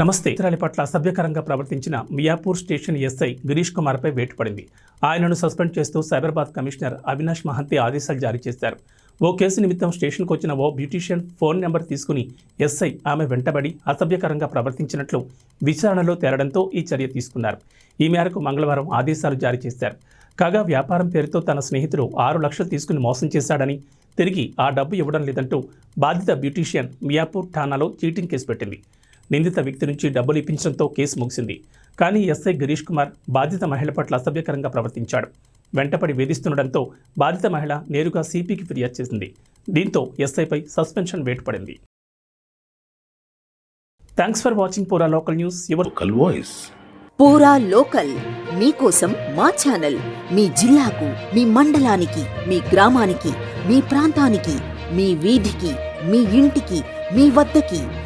నమస్తే. ఇతరాల పట్ల అసభ్యకరంగా ప్రవర్తించిన మియాపూర్ స్టేషన్ ఎస్ఐ గిరీష్ కుమార్పై వేటు పడింది ఆయనను సస్పెండ్ చేస్తూ సైబరాబాద్ కమిషనర్ అవినాష్ మహంతి ఆదేశాలు జారీ చేశారు. ఓ కేసు నిమిత్తం స్టేషన్కు వచ్చిన ఓ బ్యూటీషియన్ ఫోన్ నెంబర్ తీసుకుని ఎస్ఐ ఆమె వెంటబడి అసభ్యకరంగా ప్రవర్తించినట్లు విచారణలో తేలడంతో ఈ చర్య తీసుకున్నారు. ఈ మేరకు మంగళవారం ఆదేశాలు జారీ చేశారు. కాగా వ్యాపారం పేరుతో తన స్నేహితుడు ఆరు లక్షలు తీసుకుని మోసం చేశాడని తిరిగి ఆ డబ్బు ఇవ్వడం లేదంటూ బాధిత బ్యూటీషియన్ మియాపూర్ ఠాణాలో చీటింగ్ కేసు పెట్టింది. నిందిత వ్యక్తి నుంచి డబ్బులు ఇప్పించడంతో కేసు ముగిసింది. కానీ ఎస్ఐ గిరీష్ కుమార్ బాధిత మహిళ పట్ల అసభ్యకరంగా ప్రవర్తించాడు. వెంటపడి వేధిస్తుండటంతో బాధిత మహిళ నేరుగా సిపికి ఫిర్యాదు చేసింది. దీంతో ఎస్ఐపై సస్పెన్షన్ వేటు పడింది thanks for watching Pura local news. ఎవరు local voice. పూరా లోకల్. మీకోసం మా ఛానల్. మీ జిల్లాకు మీ మండలానికి మీ గ్రామానికి మీ ప్రాంతానికి మీ వీధికి మీ ఇంటికి మీ వద్దకి.